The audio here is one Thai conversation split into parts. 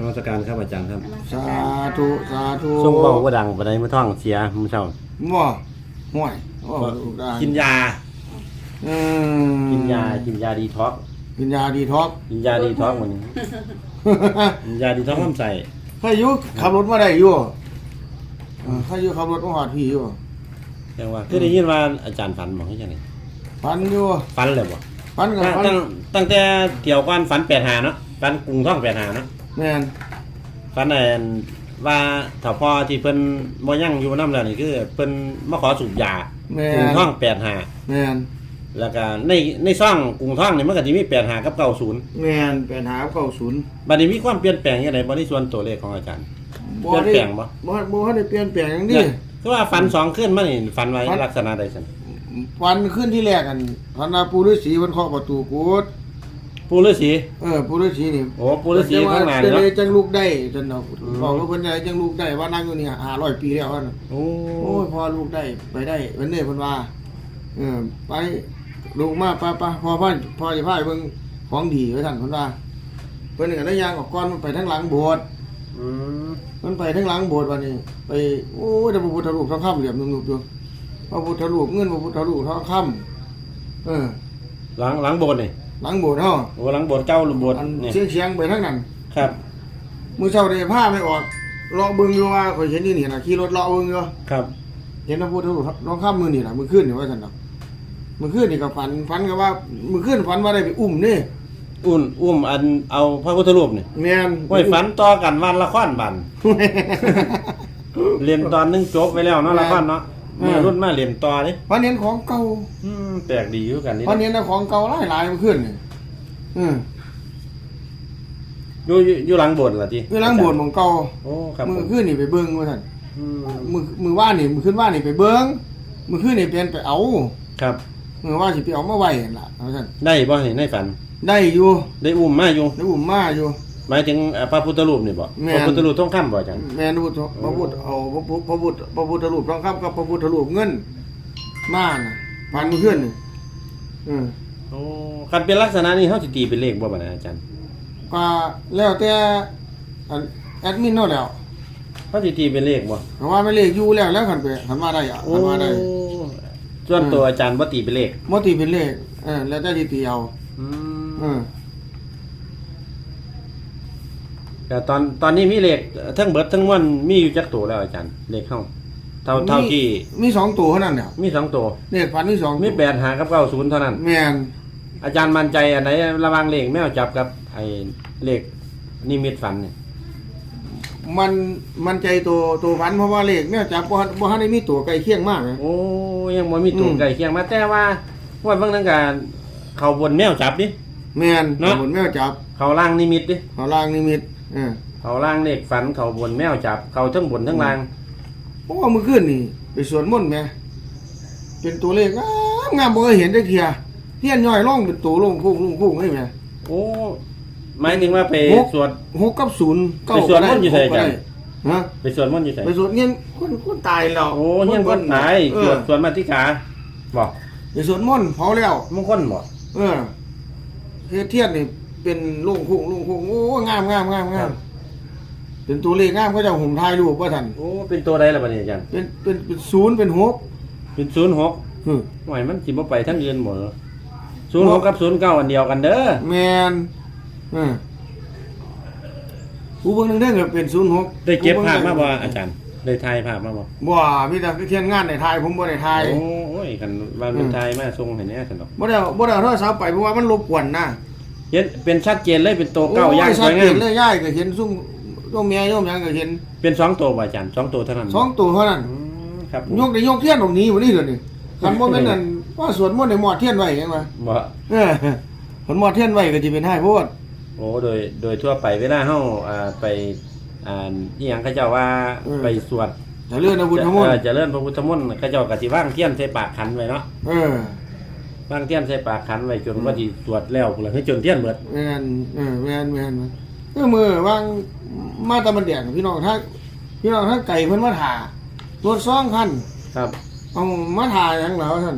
นมัสการครับอาจารย์ครับ สาธุสาธุส่งเบาก็ดังปานใดมื้อท้องเสียมื้อเช้าบ่ห่วยว่าลูกได้กินยา อืมกินยา กินยาดีท็อกซ์กินยาดีท็อกซ์กินยาดีท็อกซ์มื้อนี้กินยาดีท็อกซ์ลำไส้ใครอยู่ขับรถมาได้อยู่เออใครอยู่ขับรถมาหอดพี่อยู่จังว่าคือได้ยินว่าอาจารย์ฝันบอกให้จังได๋ฟันอยู่ฝันเลยบ่ฟันกับฟันตั้งตั้งแต่เที่ยวก่อนฝัน85เนาะฝันกรุงท้อง85เนาะ แม่นฝันอันว่าถ้าพ่อที่เพิ่นบ่ยังอยู่นำแล้วนี่คือเพิ่นมาขอสูบยาแม่กรุงนท้อง85แม่นแล้วก็ในในซ่องกรุงท้องนี่มันก็สิมี85กับ90แม่นเป็นหาเข้าศูนย์บัดนี้มีความเปลี่ยนแปลงยังไงบ่ในส่วนตัวเลขของอาจารย์เปลี่ยนแปลงบ่ บ่บ่ทันได้เปลี่ยนแปลงอย่างเนี่นี้ยคือว่าฝันสองขึ้นมานี่ฝันไว้ฝัน ลักษณะใดซั่นวันขึ้นที่แรกกันพันนาปูฤาษีเพิ่นเคาะประตูกูด ปู่ฤาษีเออปูฤาษีนี่โอ้ปู่ฤาษีข้างหน้าเพิ่นี่นว่าเนาะจะจังลูกได้จนเนาะอืมบอกว่าเพิ่นจะจังลูกได้ว่านั่งอยู่นี่500ปีแล้วว่าน่ะโอ้โอ้ยพอลูกได้ไปได้วันนี้เพิ่นว่าเออไปลูกมาไปไปพอพ่อพ่อจะพาไปเบิ่งของดีไว้ท่านเพิ่นว่าเพิ่นก็ได้ย่างออกก่อนมันไปทางหลังโบสถ์อืมมันไปทางหลังโบสถ์วันนี้ ไปโอ้ยได้พระพุทธรูปทองคำเหลี่ยมนุ่มๆอยู่พระพุทธรูปเงินพระพุทธรูปทองคำเออหลังหลังโบสถ์นี่ หลังโบสถ์เฮาโอ้หลังโบสถ์เก่าหรือโบสถ์อันนี่เชียงเชียงๆไปทางนั้นครับมื้อเช้าได้ผ้าไม่ออกเลาะเบิ่งอยู่ว่าข่อยเห็นนี่นี่น่ะขี่รถเลาะเบิ่งอยู่ครับ เห็นพระพุทธรูปน้องข้ามมือนี่แหละมือขึ้นนี่ว่าสันดอกมือขึ้นนี่ก็ฝันฝันก็ว่ามือขึ้นฝันว่าได้ไปอุ้มนี่อุ่นอุ้มอันเอาพระพุทธรูปนี่แม่นไว้ฝันต่อกันวันละครบันเรียนตอนหนึงจบไปแล้วเนาะละครเนาะ เมื่อรุ่นมาเรียนต่อนี่ฝันเห็นของเก่าอืมแปลกดีอยู่กันนี่ฝันเห็นแต่ของเก่าหลายหลายๆมือขึ้นนี่อืมอยู่อยู่อยู่หลังโบสถ์ล่ะติคือหล้างโบสถ์ของเก่าโอ้ครับมือขึ้นนี่ไปเบิ้งว่าสันอืมมือมือว่านนี่มือขึ้นว่านนี่ไปเบิ้งมือขึ้นนี่เป็นไปเอาครับ มือว่าสิไปเอามาไว้นั่นล่ะว่าสันได้บ่นี่ในฝัน ได้อยู่ได้อุ้มมาอยู่ได้อุ้มมาอยู่ หมายถึงเอ่อพระพุทธรูปนี่บ่แม่นพระพุทธรูปทองคำบ่จังแม่นพระพุทธพระพุทธเอาพระพุทธพระพุทธพระพุทธรูปทองคำกับพระพุทธรูปเงินมาน่ะฝันมือขึ้นนี่อืมโอ้คันเป็นลักษณะนี้เฮาสิตีเป็นเลขบ่บัดนี้อาจารย์ก็แล้วแต่อันแอดมินเนาะแล้วเฮาสิตีเป็นเลขบ่เพราะว่าไม่เลขอยู่แล้วแล้วคันไปคันมาได้อะคันมาได้ส่วนตัวอาจารย์บ่ตีเป็นเลขบ่ตีเป็นเลขเออแล้วแต่ที่ตีเอาอืม เออ แต่ตอนตอนนี้มีเลขทั้งเบิดทั้งมวลมีอยู่จักตัวแล้วอาจารย์เลขเฮาเท่าเท่าที่มีสองตัวเท่านั้นเนี่ยมีสองตัวเลขพันมีสองมีตัวแปดหากับ90เท่านั้นแม่นอาจารย์มั่นใจอันไหนระหว่างเลขแมวจับกับไอ้เลขนิมิตฝันนี่มันมันใจตัวตัวพันเพราะว่าเลขเนี่ยจับบ่ทันบ่ทันได้มีตัวใกล้เคียงมากนะโอ้ยังบ่มีตัวอืมใกล้เคียงมาแต่ว่าว่าเบิ่งนั้นก็เข้าบนแมวจับดิแม่นเนาะบนแมวจับ เข้าล่างนิมิตดิเขาล่างนิมิตเออเขาล่างเลขฝันเขาบนแมวจับ เขาทั้งบนทั้งล่าง เพราะว่ามื้อคืนนี่ไปสวนมนต์แหมเป็นตัวเลขงามงามบ่เคยเห็นได้เทียเทียนย่อยร่องเป็นตัวลงพุ่งลงพุ่งนี่แหม โอ้หมายถึงว่าไปหกสวด หกกับศูนย์เก้าไปสวดมนต์อยู่ไสหกก็จ๊ะด้ฮะไปสวดมนต์อยู่ไสไปสวดเงี้ยคนคนตายแล้วโอ้เฮียนคนตายเอสวอดสวดมาธิกาบอกไปสวดมนต์เผาแล้วมงคลบ่เออเฮ็ดเทียนนี่ เป็นลุงคุ้งลุงคุ้งโอ้งามงามงามงามเป็นตัวเลขงามก็จะห่มทายรูปว่าท่านโอ้ เป็นตัวใดล่ะบัดนี้อาจารย์เป็นเป็นเป็นศูนย์เป็นหกเป็น06อืมหวยมันสิบ่ไปทั้งอื่นหมด06กับ09อันเดียวกันเด้อ แมนเออผู้เบิ่งนึงเด้อก็เป็นศูนย์หกได้เก็บภาพมาบ่อาจารย์ ได้ถ่ายภาพมาบ่บ่มีแต่เทียนงานในทายผมบ่ได้ทายโอ้ยกันว่าเป็นถ่ายมาส่งให้แหน่ซั่นดอกบ่ได้เอาบ่ได้เอาโทรศัพท์ไปเพราะว่ามันรบกวนนะ เห็นเป็นชัดเจนเลยเป็นตัวเก้าโอ้อย่างสชัวดยเจงานมเลยยายก็เห็นซุ่มโยมแม่โยมหยังก็เห็นเป็นสองตัวบ่อาจารย์สองตัวเท่านั้นสองตัวเท่านั้นอืมครับผมยกได้ยกเทียนตรงนี้บ่นี่เดี๋ยวนี้คันบ่แม่นนั่นว่าสวดมนต์ได้หมอดเทียนไว้จังว่าบ่เออคันหมอดเทียนไว้ก็สิเป็นให้โพดโอ้โดยโดยทั่วไปเวลาเฮาอ่าไปอ่าอีหยังเขาเจ้าว่าไปสวดแต่เรื่องอาวุธทั้งหมดเออเจริญพระพุทธมนต์เขาเจ้าก็สิวางเทียนใส่ปากขันไว้เนาะเออ วางเทียนใส่ปากขันไว้จนว่าสิสวดแล้วพุ่นล่ะให้จนเทียนเบิดแม่นเออแม่นแม่นเออมือวางมาตะมันแดงพี่น้องถ้าพี่น้องถ้าไก่เพิ่นมาถ่ารถสองคันครับ เอามาถ่าหยังแล้วท่าน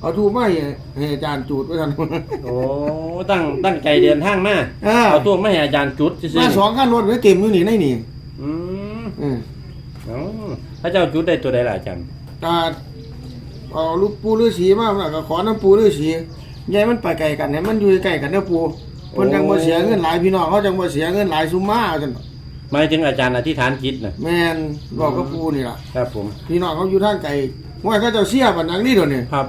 เอาทูบมาให้ให้อาจารย์จูดไว้ท่าน โอ้ตั้งตั้งใจเดินทางมาเออ เอาตัวมาให้อาจารย์จุดซื่อมาสองคันรถไว้เต็มอยู่นี่ในนี่ๆอืมอืมเอ้าพระเจ้าจุดได้ตัวใดล่ะอาจารย์ ตา เอาลูกปูฤาษีมาแล้วก็ขอน้ำปูฤาษียายมันไปไกลกันเนี่ยมันอยู่ใกล้กันเด้อปูเพิ่นจังบ่เสียเงินหลายพี่น้องเขาจังบ่เสียเงินหลายซุมมาจังหมายถึงอาจารย์อธิษฐานจิตน่ะแม่นบอกกับปูนี่ล่ะ ครับผม พี่น้องเขาอยู่ทางไกลห้วยเขาเจ้าเสียบัดนังนี่เดี๋ยวนี้ครับ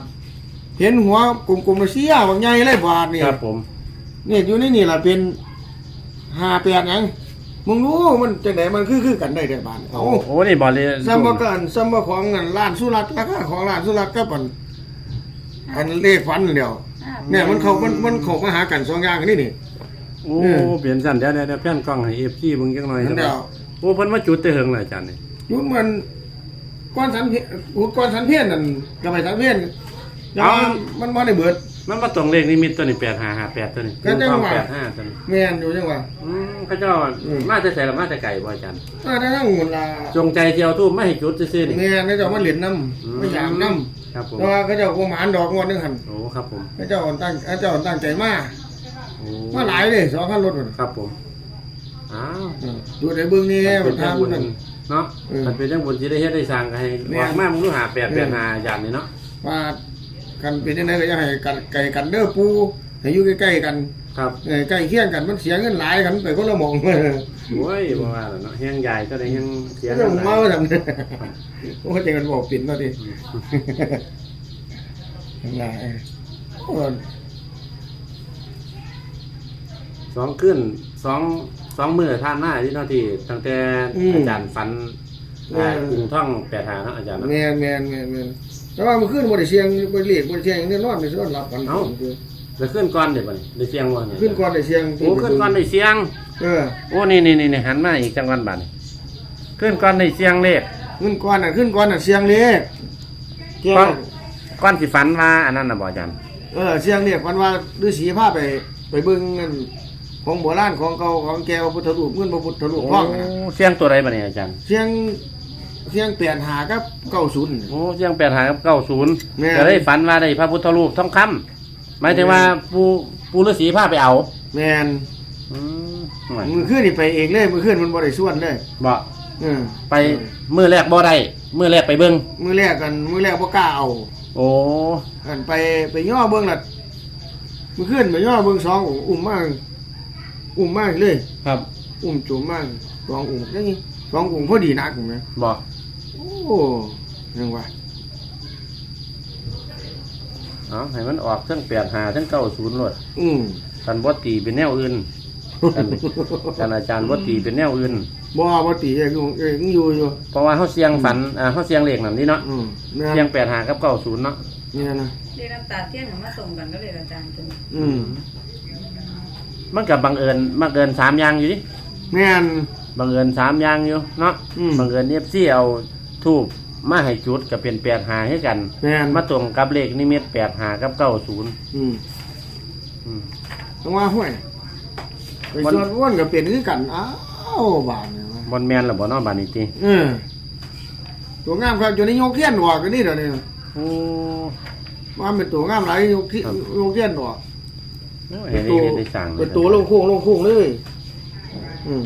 เห็นหัวกลมๆมาเสียบางใหญ่เลยบาทนี่ครับผม นี่อยู่ในนี่ล่ะเป็นห้าแปดหยัง มึงรู้มันจังไดมันคือคือกันได้ได้บาทโอ้เอ้าโหนี่บอลเลยซัมบ่กันซัมบ่ของนั่นร้านสุรัตน์ราคาของร้านสุรัตน์กับอันอันเลขฟันเดียวเนี่ยมันเขามันมันเขามาหากันสองอย่างนี่นี่ โอ้เออเปลี่ยนสั่นเดี๋ยวเดี๋ยวเดี๋ยวเพื่อนกล้องให้เอฟซีมึงจังหน่อยนั่นเดียว โอ้เพิ่นมาจุดแต่เหิงเลยอาจารย์นี่ยุคมันก้อนสันเพก้อนสันเพี้ยนนั่นก็ไปสันเพี้ยนยังมันบ่ได้เบิด มันมาตรงเลขนิมิตตัวนี้แปดห้าห้าแปดตัวนี้ก็จังหวะ แปดห้าตัวนี้แม่นอยู่จังว่าอืมเขาเจ้าอืม มาแต่ใส่ละมาแต่ไก่บ่อาจารย์ถ้าทั้งหมดละจงใจเที่ยวทูบไม่ให้จุดซื่อๆนี่แม่นเขาเจ้ามาเล่นน้อืำไม่ยามน้ำครับผมแต่ว่าเขาเจ้าก็หมานดอกงวดนึงหั่นโอ้ครับผมเขาเจ้าตั้งเขาเจ้าตั้งใจมาโอ้มาหลายเลยสองคันรถพุ่นครับผมอ้าวอืมอยู่ในเบื้องนี้เป็มันนเรื่องทำบุญนั่น เนาะเออมันเป็นเรื่องบุญที่ได้เฮ็ดได้สร้างกันให้แม่นออกมามึงรู้หาแปดแปดหาอาจารย์นี่เนาะว่า กันเป็นยังไงก็จะให้กันไก่กันเด้อปูให้อยู่ใกล้ๆกันครับเออใกล้เคียงกันมันเสียเงินหลายกันไปคนละหมองโอ้ยบ่ว่าแล้วเนาะแห้งใหญ่ก็ได้แห้งเสียเรื่องหเมาลายทำเนี่ยโอ้ยใจกันบอกปิ่นมาดิยังไงโอ้ยสองขึ้นสองสองมือท่านหน้าที่เนาะที่ตั้งแต่อาจารย์ฝันอ่าอุ้งท่องแปดหาเนาะอาจารย์เนาะแมนแมนแมนแมน แต่ว่ามันขึ้นบริเชียงบริเลียกบริเชียงอย่างนี้นอนในส่วนรับกันแล้วขึ้นก่อนเดี๋ยวบัดนี้ได้เสียงบ่เนี่ยขึ้นก่อนในเชียงโอ้ขึ้นก่อนได้เสียง เออโอ้นี่นี่นี่นี่หันมาอีกจังหวัดบัดนี้ขึ้นก่อนได้เสียงเลขขึ้นก่อนน่ะขึ้นก่อนน่ะเชียงเล็กเกี่ยวก่อนก่อนสิฝันว่าอันนั้นน่ะบ่อาจารย์เออเชียงเล็กวันว่าฤาษีพาไปไปเบิ่งนั่นของโบราณของเก่าของแก้วพระพุทธรูปเงินพระพุทธรูปโอ้พ่องน่ะเสียงตัวใดบัดนี้อาจารย์เชียง เชียงเปลี่ยนหากับเก้าศูนย์ โอ้เสียงแปดหากับเก้าศูนย์แม่น ก็ได้ฝันว่าได้พระพุทธรูปทองคำหมายถึงว่าปูปูฤาษีพาไปเอาแมนอืมห่วยมือขึ้นนี่ไปเองเลยมือขึ้นมันบ่ได้ส่วนเลยบ่เออไปมือแรกบ่ได้มือแรกไปเบิ่งมือแรกกันมือแรกบ่กล้าเอาโอ้กันไปไปย่อเบิ่งล่ะมือขึ้นไปย่อเบิ่งสององค์อุ้มมากอุ้มมากเลย ครับ อุ้มจุ่มมากสององค์จังนี้ สององค์พอดีนักถูกไหมบ่โอ้ยังว่าเอาให้มันออกทั้งแปดหาทั้งเก้าศูนย์เลยอืมกันบ่ตีเป็นแนวอื่นกันกันอาจารย์บ่ตีเป็นแนวอื่น บ่บ่ตีเองอยู่เองอยู่อยู่ เพราะว่าเขาเสียงฝันอ่าเขาเสียงเลขนั่นนี่เนาะอืมแม่เสียงนแปดหากับเก้าศูนย์เนาะเนี่ยนะเรียกน้ำตาเที่ยงมาส่งกันก็เลยอาจารย์จนอืมมันกับบังเอิญบังเอิญสามอย่างอยู่ดิแม่น บังเอิญสามอย่างอยู่เนาะอืม บังเอิญเอฟซีเอาทูบมาให้จุดกับเป็นแปดหาให้กัน แม่นมาตรงกับเลขนิมิตแปดหากับเก้าศูนย์อืมต้องว่าห้วยไปส่วนอ้วนก็เป็นคือกันอ้าวบาดเนี่ยว่ะบนแมนหรือบ่เนอบานิตีเออตัวงามครับอยู่ในโยกเทียนออกกันนี่เดี๋ยวนี้โอ้ว่าเป็นตัวงามหลายโยกเทียนโยกเทียนออก เห็นได้เห็นได้สั่งเป็นตัวลงโค้งลงโค้งเลย อืม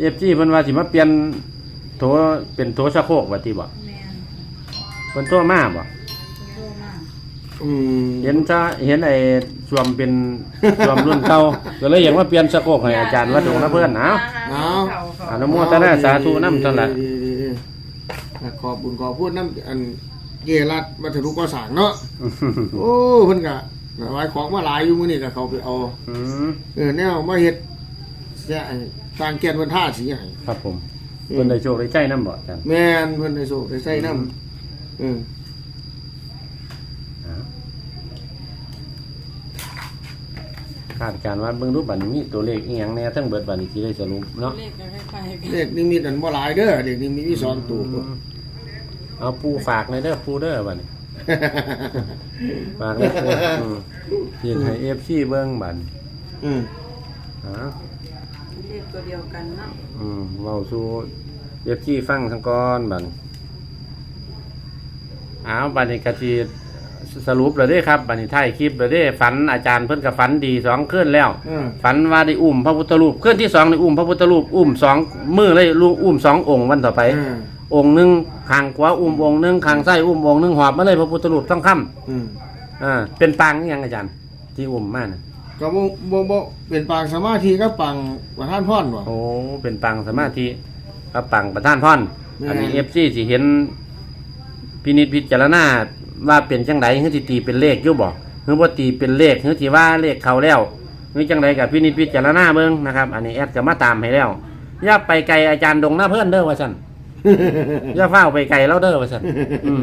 เอฟซีเพิ่นว่าสิมาเปลี่ยนโถเป็นโถสะโครกว่าติบ่แมนเพิ่นตัวมาบ่โตมากอืมเห็นซะเห็นไอ้สวมเป็น สวมรุ่นเก่าก็เลยอยากมาเปลี่ยนสะโครกให้อาจารย์วัดดงนะเพิ่นเอาอนุโมทนาสาธุนำจังละดีๆๆขอบบุญขอบพูดน้ำอันเกรัดวัตถุก่อสร้างเนาะ โอ้เพิ่นก็หลายของมาหลายอยู่มื้อนี้ก็เขาไปเอา อืมเออแนวมาเฮ็ดเสียไอ้ สร้างแก่นเพิ่นท่าสีให้ครับผมเพิ่นได้โชคได้ใจนำบ่อาจารย์แม่นเพิ่นได้โซได้ใส่น้ำเออคาดการณ์ว่าเบิ่งรูปบัดนี้มีตัวเลขอีหยังแหน่ทั้งเบิดบัดนี้สิได้สรุปเนาะเลขก็คล้ายๆกันเลขนิมิตอันบ่หลายเด้อเลขนิมิตมีสองตัวเอาปูฝากในอยเด้อปูเด้อบัดนี้ฝากในอยปูอืมยืนให้ FC เบิ่งบัดนี้อืม อ๋อเลข ตัวเดียวกันเนาะอืมเว้าสู่ FC ฟังทั้งก่อนบัดนี้อ้าวบัดนี้กะทีสรุปเลยเด้ครับบัดนี้ท้ายคลิปเลยเด้ฝันอาจารย์เพิ่นก็ฝันดีสองคืนแล้วเออฝันว่าได้อุ้มพระพุทธรูปคืนที่สองได้อุ้มพระพุทธรูปอุ้มสองมือเลยลุงอุ้มสององค์วันต่อไปเออองค์หนึ่งข้างขวาอุ้มองค์หนึ่งข้างซ้ายอุ้มองค์หนึ่งหอบมาเลยพระพุทธรูปต้องค่อืมำอ่าเป็นปางอิหยังอาจารย์ ที่อุ้มมานะ ก็บ่บ่บ่เป็นปางสมาธิก็ปังประธานพรบ่ โอ้เป็นปางสมาธิกับปางประธานพรแม่น อันนี้เอฟซีสิเห็นพินิจพิจารณาว่าเป็นจังไดหรือสิตีเป็นเลขอยู่บ่หรือว่าตีเป็นเลขหรือที่ว่าเลขเขาแล้วหรือจังไดกับพินิจพิจารณาเบิ่งนะครับ อันนี้แอดก็มาตามให้แล้วอย่าไปไกลอาจารย์ดงหน้าเพื่อนเด้อว่าซั่น อย่าเฝ้าไปไกลแล้วเด้อว่าซั่นอืม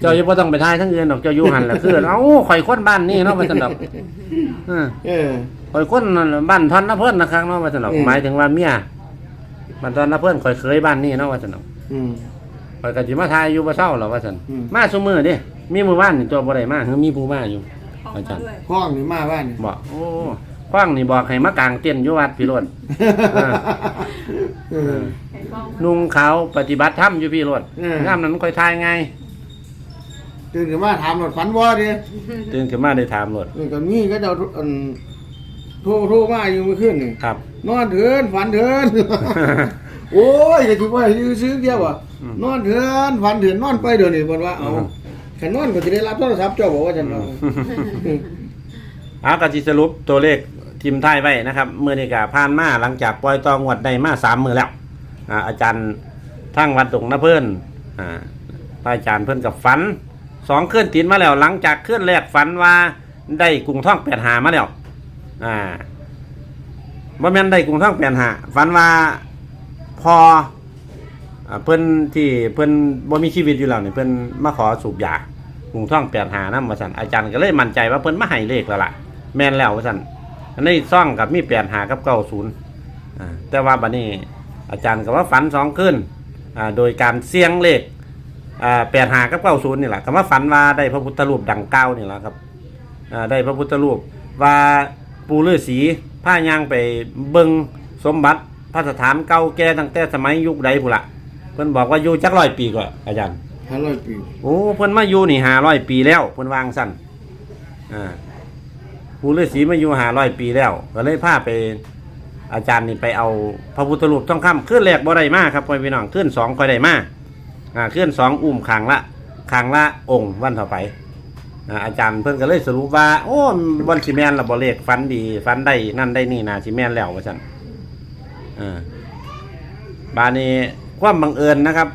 เจ้าอย่าบ่ต้องไปทายทั้งอื่นดอกเจ้าอยู่หันล่ะคือเอ้าข่อยคนบ้านนี้เนาะว่าซั่นดอกเออเออ ข่อยคนบ้านทอนนะเพิ่นนะครับเนาะว่าซั่นดอกอืม หมายถึงว่าเมียบ้านทอนนะเพิ่นข่อยเคยบ้านนี้เนาะว่าซั่นดอกอืม ข่อยก็สิมาทายอยู่บ่เช้าหรอกว่าซั่นอืม มาซุมื้อเด้มีมื้อวานนี่ตัวบ่ได้มาคือมีผู้มาอยู่ ออกอาจามารย์ด้วยห้องนี่มาบ้านนี่บอกโอ้ฟังนี่บอกให้มากางเต้นท์อยู่วัดพี่โรดอ่าเออ ให้ฟ้องนุ่งขาวปฏิบัติธรรมอยู่พี่โรดเออ งามนั้นค่อยทายไงตื่นขึ้นมาถามรถฝันบ่ดิตื่นขึ้นมาได้ถามโรดเออก็มีก็เจ้าอันโทรโทรมาอยู่เมื่อคืนนี่ครับ นอนเถินฝันเถิน โอ้ยก็สิว่าอยู่ซื้อเดียวอะอืมนอนเถินฝันเถินนอนไปเดี๋ยวนี้เพิ่นว่าเอาอืมคันนอนก็สิได้รับโทรศัพท์เจ้าบอกว่าจังเนาะเอากสิสรุปตัวเลข ทีมไทายไว้นะครับเมื่อนี้กผ่านมาหลังจากปล่อยตองวดได้มาสามมือแล้วอ่าอาจารย์ทั้งวัดตรงนะเพื่อนอ่าอาจารย์เพื่อนกับฝันสองเคลื่อนติดมาแล้ว หลังจากเคลื่อนแรกฝันว่าได้กรุงท่องแปดหามาแล้วอ่าบ่แม่นได้กรุงท่องแปดหาฝันว่าพอเพื่อนที่เพื่อนบ่มีชีวิตอยู่แล้วเนี่ยเพื่อนมาขอสูบยากรุงท่องแปดหานะมาสันอาจารย์ก็เลยมั่นใจว่าเพิ่อนมาให้เลขแล้วล่ะแม่นแล้วว่าสัน อันนี้ซ่องกับมีแปดหากับเก้าศูนย์อ่าแต่ว่าบัดนี้อาจารย์ก็ว่าฝันสองขึ้นอ่าโดยการเสี่ยงเลขอ่าแปดหากับเก้าศูนย์นี่แหละคำว่าฝันว่าได้พระพุทธรูปดังเก้านี่แหละครับอ่าได้พระพุทธรูปว่าปูฤาษีผ้ายางไปเบิงสมบัติพระสถานเก่าแก่ตั้งแต่สมัยยุคใดพุ่นละเพิ่นบอกว่าอยู่จักร้อยปีกว่าอาจารย์500ปี โอ้เพิ่นมาอยู่นี่หาร้อยปีแล้วเพิ่นวางสั้นอ่า ผู้ฤาษีมาอยู่หาร้อยปีแล้ว ก็เลยพาไป อาจารย์นี่ไปเอาพระพุทธรูปทองคำขึ้นแรกบ่ได้มากครับพ่อพี่น้องขึ้นสองค่อยได้มากอ่าขึ้นสองอุ้มขังละขังละองค์วันต่อไปอ่าอาจารย์เพิ่นก็เลยสรุปว่า โอ้วันสิแมนละบ่เลขฟันดีฟันได้นั่นได้นี่นาสิแมนแล้วว่าซั่นอ่าบานี้ความบังเอิญนะครับ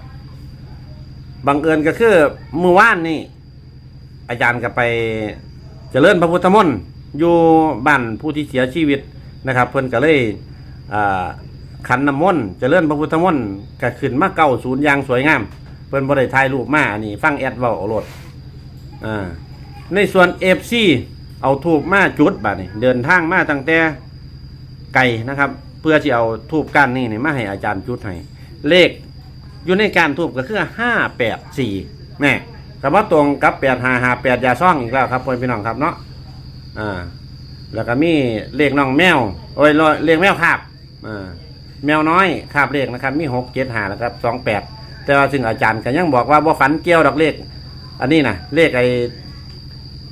บังเอิญก็คือเมื่อวานนี่อาจารย์ก็ไปเจริญพระพุทธมนต์ อยู่บ้านผู้ที่เสียชีวิตนะครับ เพิ่นก็เลยอ่าขันน้ำมนต์เจริญพระพุทธมนต์ก็ขึ้นมาเก้าศูนย์อยางสวยงาม เพิ่นบ่ได้ถ่ายรูปมาอันนี้ ฟังแอดเว้าเอาโลดอ่าในส่วนเอฟซีเอาทูบมาจุดบัดนี้เดินทางมาตั้งแต่ไกลนะครับ เพื่อที่เอาทูบก้านนี่นี่มาให้อาจารย์จุดให้เลขอยู่ในการทูบก็คือห้าแปดสี่แม่กับว่าตรงกับแปดหาหาแปดยาซ่องอีกแล้วครับพ่อพี่น้องครับเนาะ อ่า แล้วก็มีเลขน้องแมว โอ้ยเลขแมวคาบอ่าแมวน้อยคาบเลขนะครับ มีหกเจ็ดหาแล้วครับสองแปดแต่ว่าซึ่งอาจารย์ก็ยังบอกว่าบ่ฝันเกี่ยวดอกเลข อันนี้นะเลขไอ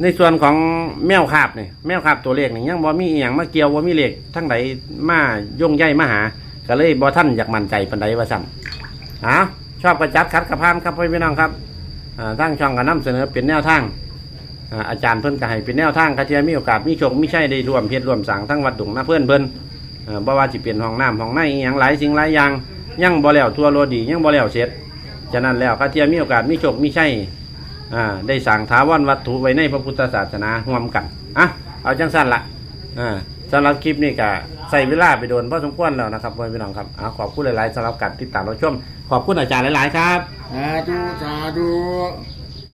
ในส่วนของแมวคาบนี่แมวคาบตัวเลขนี่ยังบ่มีอหย่างมาเกี่ยวบ่มีเลขทั้งใดมาย่งใยมาหา ก็เลยบ่ท่านอยากมั่นใจปานใดว่าสั่นอ่าชอบกระจัดคัดกระพานครับพี่น้องครับอ่าทางช่องก็นำเสนอเป็นแนวทาง อ่าอาจารย์เพิ่นก็ให้เป็นแนวทางกระเทียมีโอกาสมีโชคมีใช่ได้รวมเพชรรวมสังทั้งวัดดุงนะเพื่อนเพิ่นเอ่าบ่ว่าสิเป็นห้องน้ำห้องในอหย่างหลายสิ่งหลายอย่างยังบ่แล้วทั่วโลดียังบ่แล้วเสร็จฉะนั้นแล้วกระเทียมีโอกาสมีโชคมีใช่อ่าได้สั่งถาวรวัตถุไว้ในพระพุทธศาสนาร่วมกันอะเอาจังสั้นละอ่าสำหรับคลิปนี้ก็ใส่เวลาไปโดนพอสมควรแล้วนะครับพี่น้องครับอ่าขอบคุณหลายๆสำหรับการติดตามรับชม ขอบคุณอาจารย์หลายๆครับ สาธุสาธุ